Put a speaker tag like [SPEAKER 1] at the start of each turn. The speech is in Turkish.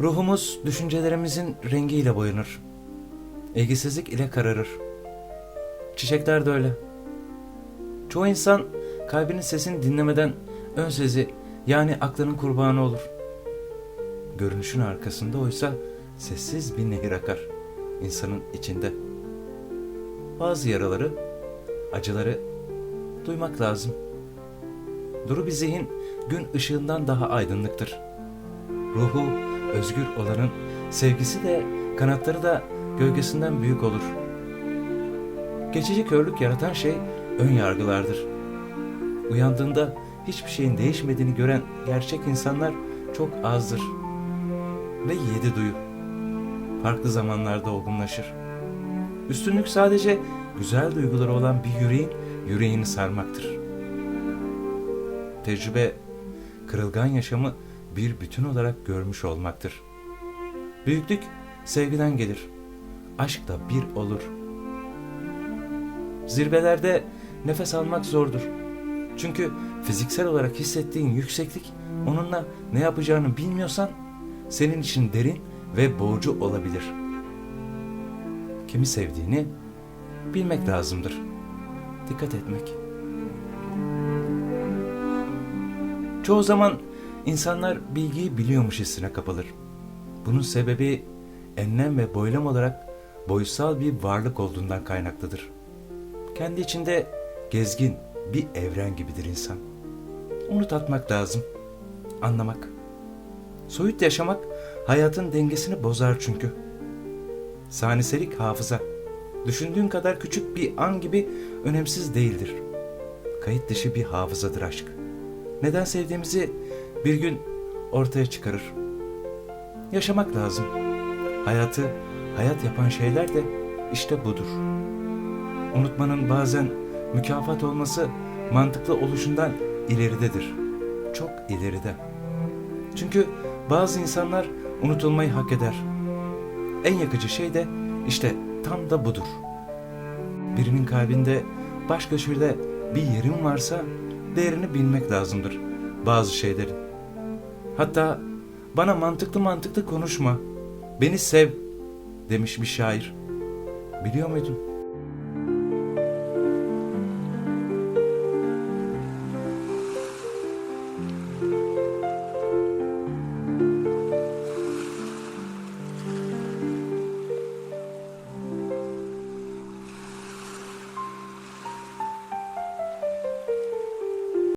[SPEAKER 1] Ruhumuz düşüncelerimizin rengiyle boyanır. İlgisizlik ile kararır. Çiçekler de öyle. Çoğu insan kalbinin sesini dinlemeden ön sezi yani aklının kurbanı olur. Görünüşün arkasında oysa sessiz bir nehir akar insanın içinde. Bazı yaraları, acıları duymak lazım. Duru bir zihin gün ışığından daha aydınlıktır. Ruhu özgür olanın sevgisi de kanatları da gölgesinden büyük olur. Geçici körlük yaratan şey ön yargılardır. Uyandığında hiçbir şeyin değişmediğini gören gerçek insanlar çok azdır. Ve yedi duyu. Farklı zamanlarda olgunlaşır. Üstünlük sadece güzel duyguları olan bir yüreğin yüreğini sarmaktır. Tecrübe, kırılgan yaşamı bir bütün olarak görmüş olmaktır. Büyüklük sevgiden gelir. Aşk da bir olur. Zirvelerde nefes almak zordur. Çünkü fiziksel olarak hissettiğin yükseklik onunla ne yapacağını bilmiyorsan senin için derin ve boğucu olabilir. Kimi sevdiğini bilmek lazımdır. Dikkat etmek. Çoğu zaman insanlar bilgiyi biliyormuş hissine kapılır. Bunun sebebi enlem ve boylam olarak boyutsal bir varlık olduğundan kaynaklıdır. Kendi içinde gezgin bir evren gibidir insan. Onu tatmak lazım, anlamak. Soyut yaşamak hayatın dengesini bozar çünkü. Saniselik hafıza, düşündüğün kadar küçük bir an gibi önemsiz değildir. Kayıt dışı bir hafızadır aşk. Neden sevdiğimizi bir gün ortaya çıkarır. Yaşamak lazım. Hayatı hayat yapan şeyler de işte budur. Unutmanın bazen mükafat olması mantıklı oluşundan ileridedir. Çok ileride. Çünkü bazı insanlar unutulmayı hak eder. En yakıcı şey de işte tam da budur. Birinin kalbinde başka şöyle bir yerin varsa değerini bilmek lazımdır bazı şeylerin. Hatta bana mantıklı mantıklı konuşma, beni sev demiş bir şair. Biliyor muydun?